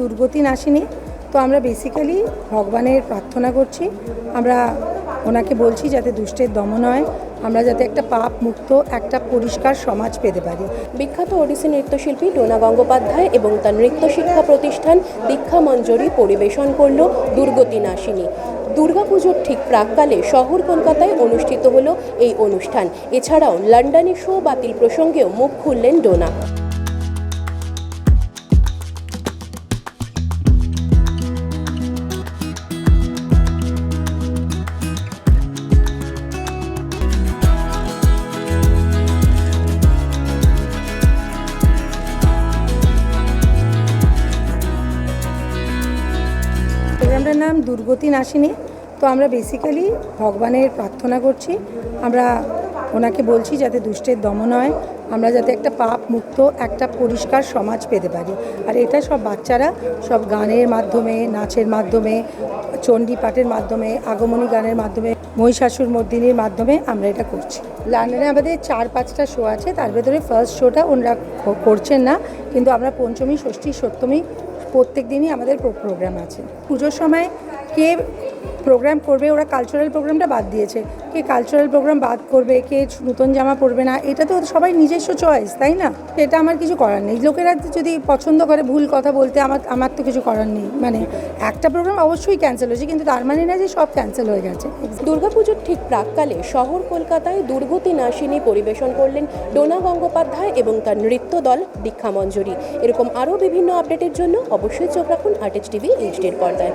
দুর্গতি নাশিনী তো আমরা বেসিক্যালি ভগবানের প্রার্থনা করছি। আমরা ওনাকে বলছি যাতে দুষ্টের দমন হয়। আমরা যাতে একটা পাপ মুক্ত, একটা পরিষ্কার সমাজ পেতে পারি। বিখ্যাত ওড়িশি নৃত্যশিল্পী ডোনা গঙ্গোপাধ্যায় এবং তার নৃত্য শিক্ষা প্রতিষ্ঠান দীক্ষা মঞ্জরি পরিবেশন করল দুর্গতি নাশিনী দুর্গাপুজোর ঠিক প্রাককালে শহর কলকাতায় অনুষ্ঠিত হলো এই অনুষ্ঠান। এছাড়াও লন্ডনে শো বাতিল প্রসঙ্গেও মুখ খুললেন ডোনা প্রোগ্রামটার নাম দুর্গতি নাসিনী। তো আমরা বেসিক্যালি ভগবানের প্রার্থনা করছি। আমরা ওনাকে বলছি যাতে দুষ্টের দমন হয়। আমরা যাতে একটা পাপ মুক্ত, একটা পরিষ্কার সমাজ পেতে পারি। আর এটা সব বাচ্চারা সব গানের মাধ্যমে, নাচের মাধ্যমে, চণ্ডী পাঠের মাধ্যমে, আগমনী গানের মাধ্যমে, মহিষাসুর মর্দিনীর মাধ্যমে আমরা এটা করছি। লন্ডনে আমাদের চার, পাঁচটা শো আছে। তার ভেতরে ফার্স্ট শোটা ওনারা করছেন না। কিন্তু আমরা পঞ্চমী, ষষ্ঠী, সপ্তমী প্রত্যেক দিনই আমাদের প্রোগ্রাম আছে। পুজোর সময় কে প্রোগ্রাম করবে, ওরা কালচারাল প্রোগ্রামটা বাদ দিয়েছে। কে কালচারাল প্রোগ্রাম বাদ করবে, কে নতুন জামা পরবে না, এটা তো সবাই নিজস্ব চয়েস তাই না? এটা আমার কিছু করার নেই। লোকেরা যদি পছন্দ করে ভুল কথা বলতে, আমার আমার তো কিছু করার নেই। মানে একটা প্রোগ্রাম অবশ্যই ক্যান্সেল হয়েছে, কিন্তু তার মানে না যে সব ক্যান্সেল হয়ে গেছে। দুর্গাপুজোর ঠিক প্রাককালে শহর কলকাতায় দুর্গতি নাশিনী পরিবেশন করলেন ডোনা গঙ্গোপাধ্যায় এবং তার নৃত্য দল দীক্ষা মঞ্জুরি এরকম আরও বিভিন্ন আপডেটের জন্য অবশ্যই চোখ রাখুন আর্টিস্ট টিভি এইচডির পর্দায়।